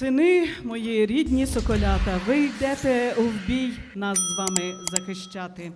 Сини мої рідні соколята, ви йдете в бій нас з вами захищати.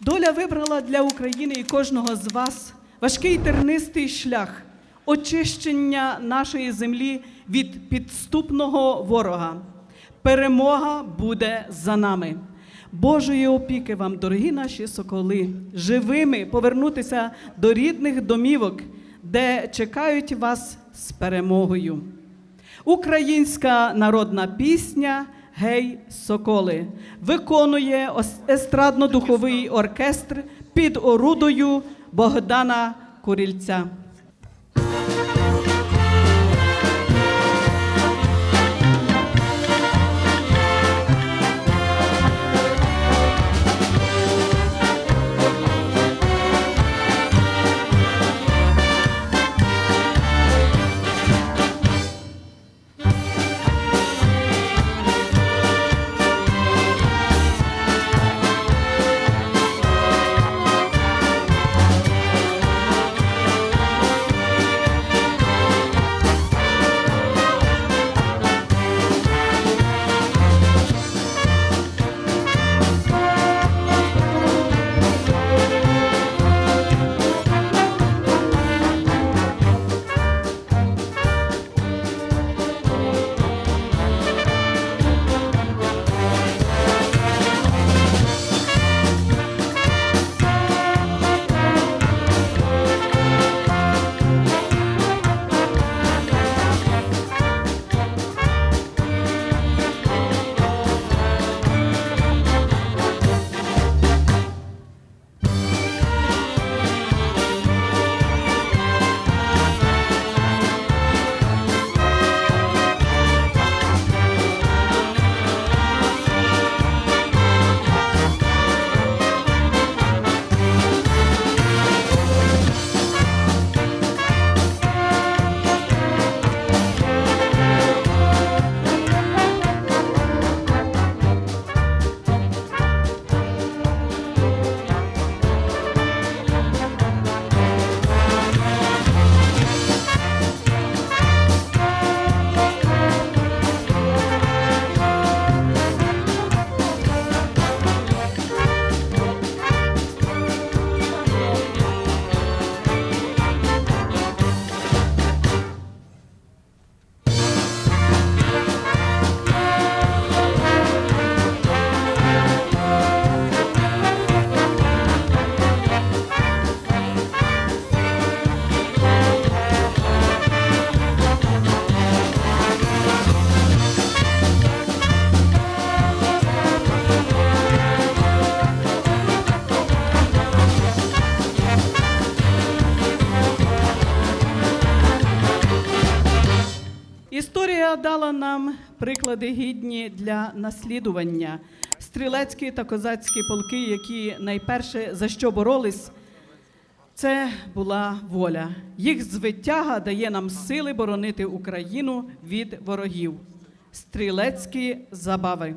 Доля вибрала для України і кожного з вас важкий тернистий шлях очищення нашої землі від підступного ворога. Перемога буде за нами. Божої опіки вам, дорогі наші соколи, живими повернутися до рідних домівок, де чекають вас з перемогою. Українська народна пісня Гей, соколи виконує естрадно-духовий оркестр під орудою Богдана Курільця. Дала нам приклади гідні для наслідування. Стрілецькі та козацькі полки, які найперше за що боролись, це була воля. Їх звитяга дає нам сили боронити Україну від ворогів. Стрілецькі забави.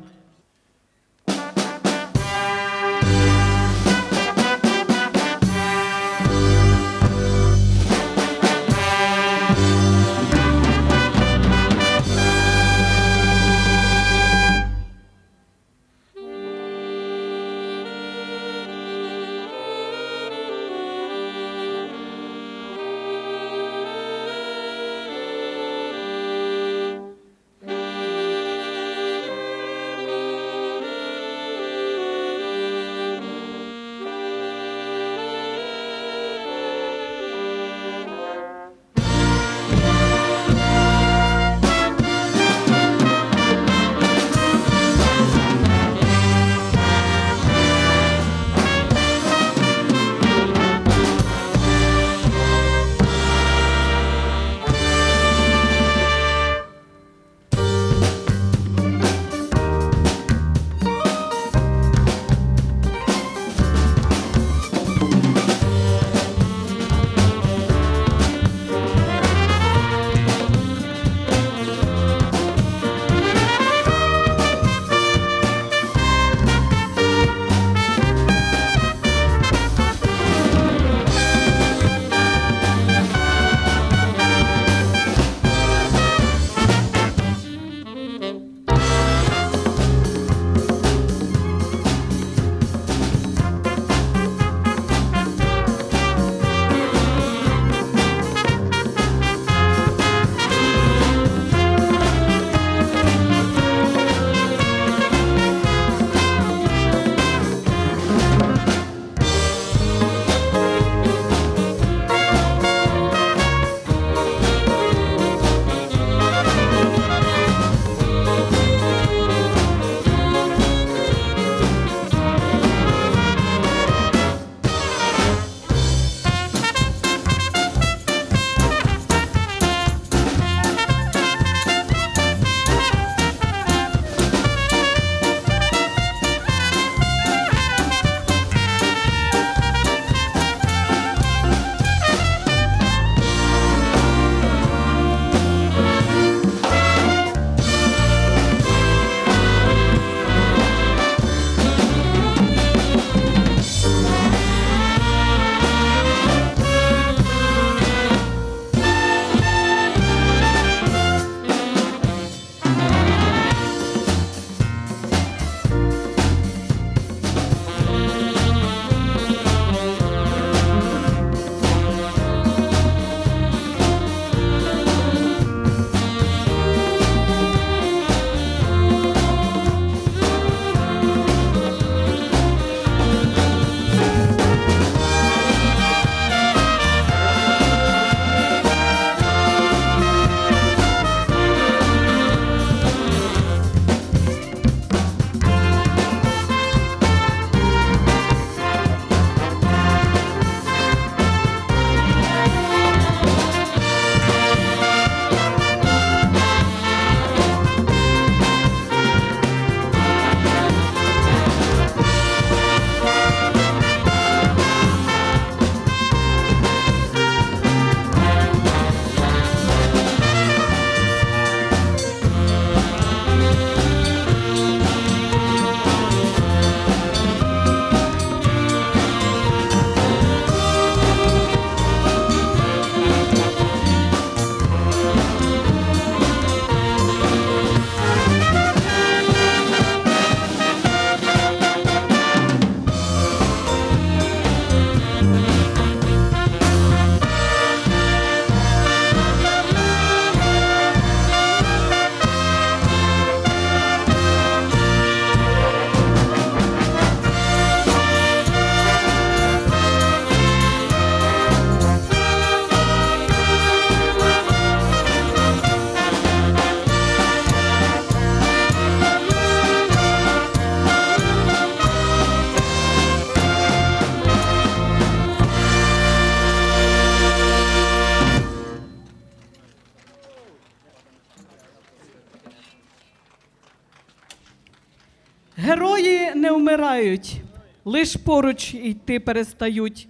Вмирають, лиш поруч йти перестають.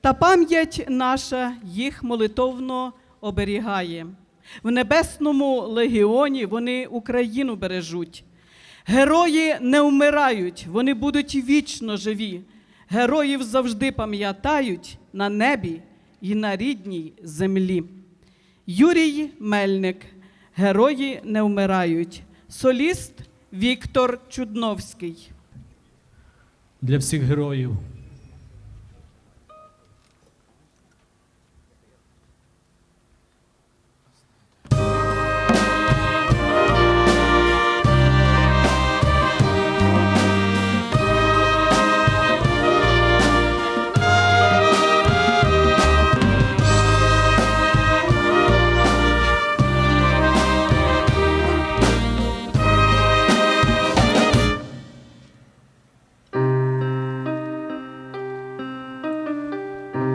Та пам'ять наша їх молитовно оберігає. В небесному легіоні вони Україну бережуть. Герої не вмирають, вони будуть вічно живі. Героїв завжди пам'ятають на небі і на рідній землі. Юрій Мельник. Герої не вмирають. Соліст Віктор Чудновський. Для всіх героїв.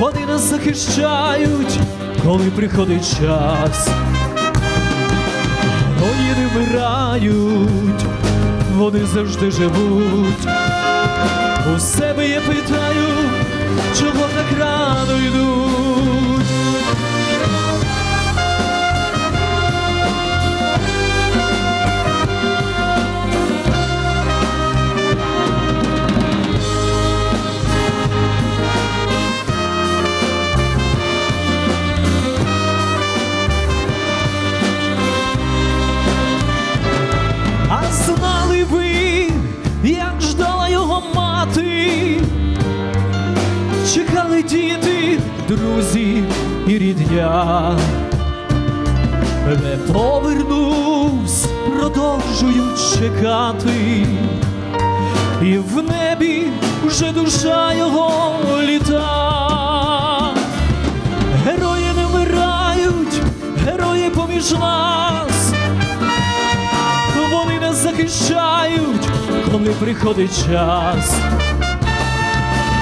Вони нас захищають, коли приходить час. Вони не вмирають, вони завжди живуть. У себе я питаю, чого так рано йдуть. Діти, друзі і рідня. Не повернувсь, продовжують чекати, і в небі вже душа його літа. Герої не вмирають, герої поміж нас. Вони нас захищають, коли приходить час.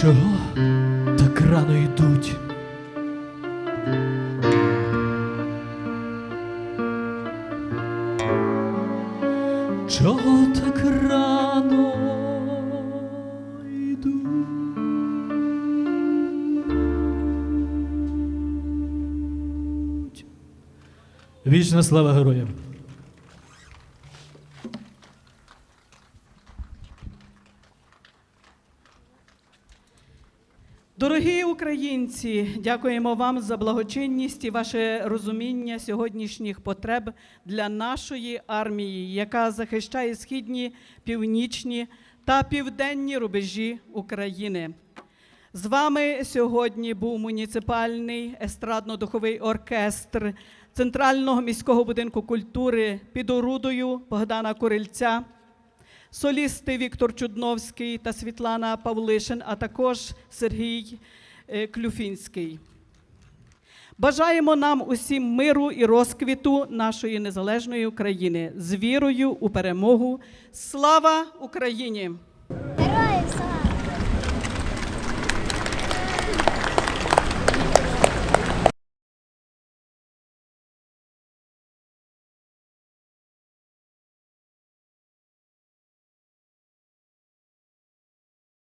Чого так рано йдуть? Чого так рано йдуть? Вічна слава героям! Дорогі українці, дякуємо вам за благочинність і ваше розуміння сьогоднішніх потреб для нашої армії, яка захищає східні, північні та південні рубежі України. З вами сьогодні був муніципальний естрадно-духовий оркестр Центрального міського будинку культури під орудою Богдана Курильця, солісти Віктор Чудновський та Світлана Павлишин, а також Сергій Клюфінський. Бажаємо нам усім миру і розквіту нашої незалежної України з вірою у перемогу. Слава Україні!